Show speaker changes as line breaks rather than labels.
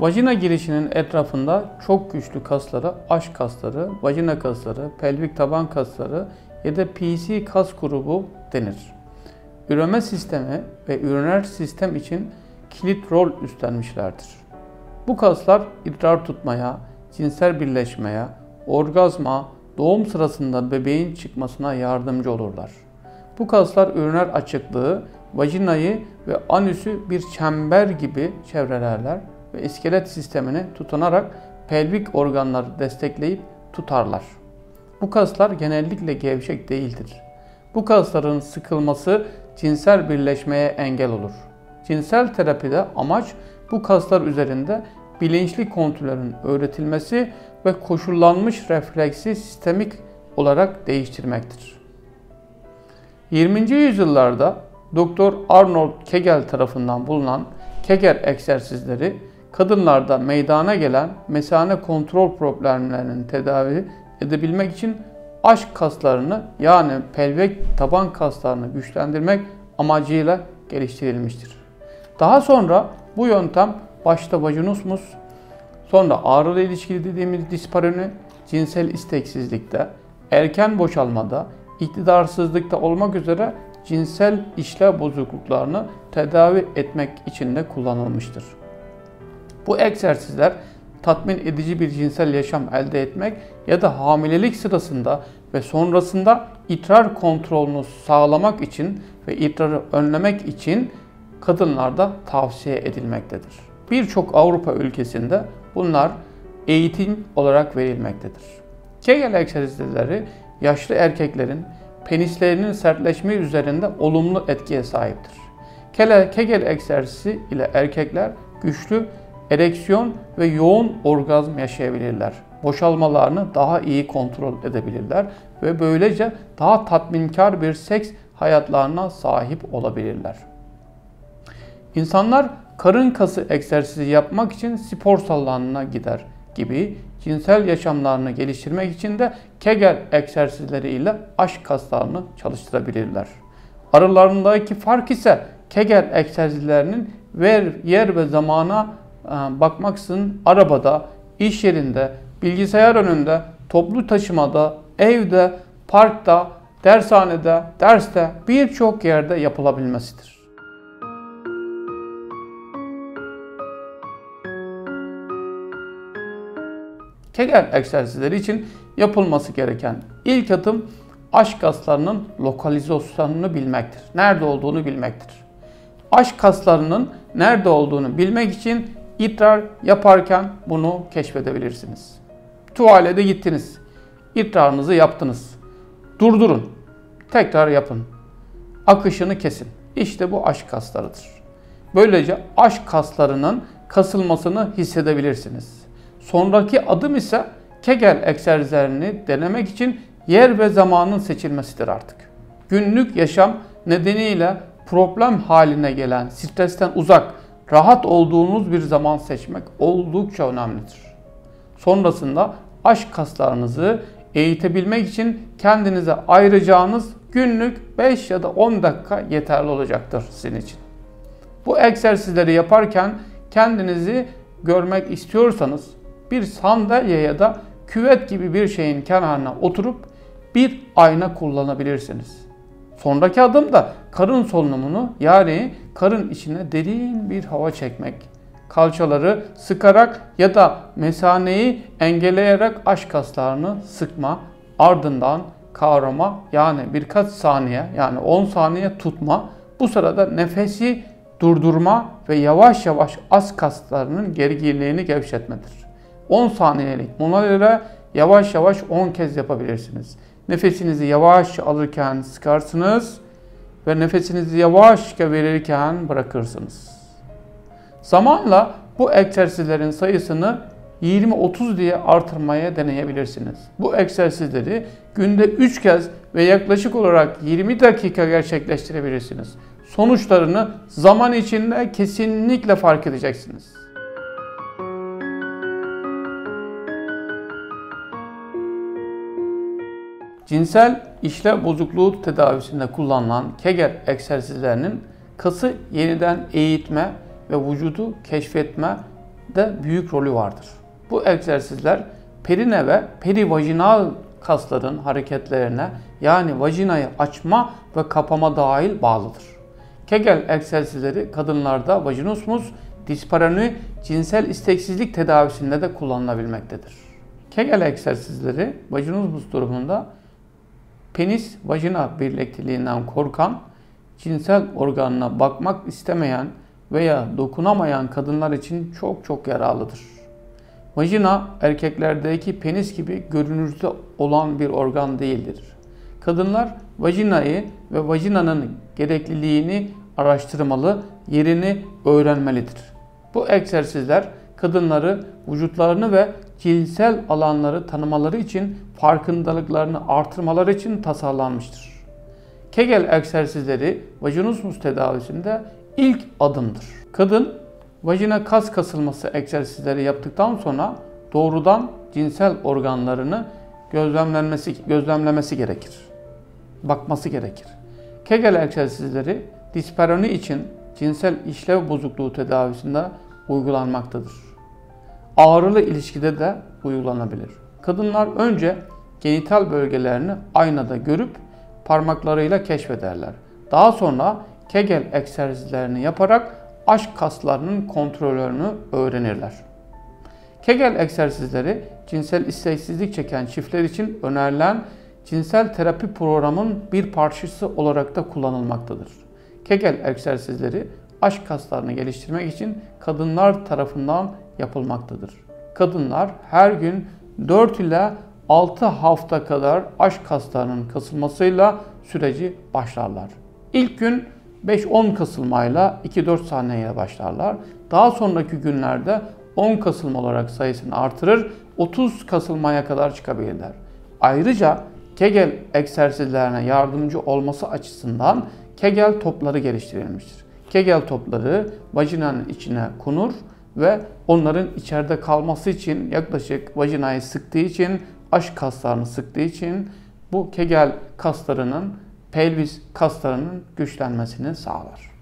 Vajina girişinin etrafında çok güçlü kaslara aş kasları, vajina kasları, pelvik taban kasları ya da PC kas grubu denir. Üreme sistemi ve üriner sistem için kilit rol üstlenmişlerdir. Bu kaslar idrar tutmaya, cinsel birleşmeye, orgazma, doğum sırasında bebeğin çıkmasına yardımcı olurlar. Bu kaslar üriner açıklığı, vajinayı ve anüsü bir çember gibi çevrelerler ve iskelet sistemini tutunarak pelvik organları destekleyip tutarlar. Bu kaslar genellikle gevşek değildir. Bu kasların sıkılması cinsel birleşmeye engel olur. Cinsel terapide amaç bu kaslar üzerinde bilinçli kontrolün öğretilmesi ve koşullanmış refleksi sistemik olarak değiştirmektir. 20. yüzyıllarda Dr. Arnold Kegel tarafından bulunan Kegel egzersizleri kadınlarda meydana gelen mesane kontrol problemlerinin tedavi edebilmek için aşk kaslarını yani pelvik taban kaslarını güçlendirmek amacıyla geliştirilmiştir. Daha sonra bu yöntem başta vajinismus, sonra ağrılı ilişkili dediğimiz disparoni, cinsel isteksizlikte, erken boşalmada, iktidarsızlıkta olmak üzere cinsel işlev bozukluklarını tedavi etmek için de kullanılmıştır. Bu egzersizler tatmin edici bir cinsel yaşam elde etmek ya da hamilelik sırasında ve sonrasında idrar kontrolünü sağlamak için ve idrarı önlemek için kadınlarda tavsiye edilmektedir. Birçok Avrupa ülkesinde bunlar eğitim olarak verilmektedir. Kegel egzersizleri yaşlı erkeklerin penislerinin sertleşme üzerinde olumlu etkiye sahiptir. Kegel egzersizi ile erkekler güçlü ereksiyon ve yoğun orgazm yaşayabilirler. Boşalmalarını daha iyi kontrol edebilirler ve böylece daha tatminkar bir seks hayatlarına sahip olabilirler. İnsanlar karın kası egzersizi yapmak için spor salonuna gider gibi cinsel yaşamlarını geliştirmek için de Kegel egzersizleri ile aşk kaslarını çalıştırabilirler. Aralarındaki fark ise Kegel egzersizlerinin ver, yer ve zamana e, bakmaksızın arabada, iş yerinde, bilgisayar önünde, toplu taşımada, evde, parkta, dershanede, derste birçok yerde yapılabilmesidir. Kegel egzersizleri için yapılması gereken ilk adım aşk kaslarının lokalizasyonunu bilmektir. Nerede olduğunu bilmektir. Aşk kaslarının nerede olduğunu bilmek için idrar yaparken bunu keşfedebilirsiniz. Tuvalete gittiniz. İdrarınızı yaptınız. Durdurun. Tekrar yapın. Akışını kesin. İşte bu aşk kaslarıdır. Böylece aşk kaslarının kasılmasını hissedebilirsiniz. Sonraki adım ise Kegel egzersizlerini denemek için yer ve zamanın seçilmesidir artık. Günlük yaşam nedeniyle problem haline gelen, stresten uzak, rahat olduğunuz bir zaman seçmek oldukça önemlidir. Sonrasında aşk kaslarınızı eğitebilmek için kendinize ayıracağınız günlük 5 ya da 10 dakika yeterli olacaktır sizin için. Bu egzersizleri yaparken kendinizi görmek istiyorsanız bir sandalye ya da küvet gibi bir şeyin kenarına oturup bir ayna kullanabilirsiniz. Sonraki adım da karın solunumunu yani karın içine derin bir hava çekmek. Kalçaları sıkarak ya da mesaneyi engelleyerek aş kaslarını sıkma. Ardından kavrama yani birkaç saniye yani 10 saniye tutma. Bu sırada nefesi durdurma ve yavaş yavaş az kaslarının gerginliğini gevşetmedir. 10 saniyelik mola yavaş yavaş 10 kez yapabilirsiniz. Nefesinizi yavaş alırken sıkarsınız ve nefesinizi yavaşça verirken bırakırsınız. Zamanla bu egzersizlerin sayısını 20-30 diye artırmaya deneyebilirsiniz. Bu egzersizleri günde 3 kez ve yaklaşık olarak 20 dakika gerçekleştirebilirsiniz. Sonuçlarını zaman içinde kesinlikle fark edeceksiniz. Cinsel işlev bozukluğu tedavisinde kullanılan Kegel egzersizlerinin kası yeniden eğitme ve vücudu keşfetme de büyük rolü vardır. Bu egzersizler perine ve perivajinal kasların hareketlerine yani vajinayı açma ve kapama dahil bağlıdır. Kegel egzersizleri kadınlarda vajinismus, disparoni, cinsel isteksizlik tedavisinde de kullanılabilmektedir. Kegel egzersizleri vajinismus durumunda penis vajina birlikteliğinden korkan, cinsel organına bakmak istemeyen veya dokunamayan kadınlar için çok çok yararlıdır. Vajina erkeklerdeki penis gibi görünürde olan bir organ değildir. Kadınlar vajinayı ve vajinanın gerekliliğini araştırmalı, yerini öğrenmelidir. Bu egzersizler kadınları vücutlarını ve cinsel alanları tanımaları için farkındalıklarını artırmaları için tasarlanmıştır. Kegel egzersizleri vajinismus tedavisinde ilk adımdır. Kadın vajina kas kasılması egzersizleri yaptıktan sonra doğrudan cinsel organlarını gözlemlenmesi gözlemlemesi gerekir. Bakması gerekir. Kegel egzersizleri disparoni için cinsel işlev bozukluğu tedavisinde uygulanmaktadır. Ağrılı ilişkide de uygulanabilir. Kadınlar önce genital bölgelerini aynada görüp parmaklarıyla keşfederler. Daha sonra Kegel egzersizlerini yaparak aşk kaslarının kontrolörünü öğrenirler. Kegel egzersizleri cinsel isteksizlik çeken çiftler için önerilen cinsel terapi programın bir parçası olarak da kullanılmaktadır. Kegel egzersizleri aşk kaslarını geliştirmek için kadınlar tarafından yapılmaktadır. Kadınlar her gün 4 ile 6 hafta kadar aşk kaslarının kasılmasıyla süreci başlarlar. İlk gün 5-10 kasılmayla 2-4 saniyeyle başlarlar. Daha sonraki günlerde 10 kasılma olarak sayısını artırır, 30 kasılmaya kadar çıkabilirler. Ayrıca Kegel egzersizlerine yardımcı olması açısından Kegel topları geliştirilmiştir. Kegel topları vajinanın içine konur ve onların içeride kalması için yaklaşık vajinayı sıktığı için, aşk kaslarını sıktığı için bu Kegel kaslarının pelvis kaslarının güçlenmesini sağlar.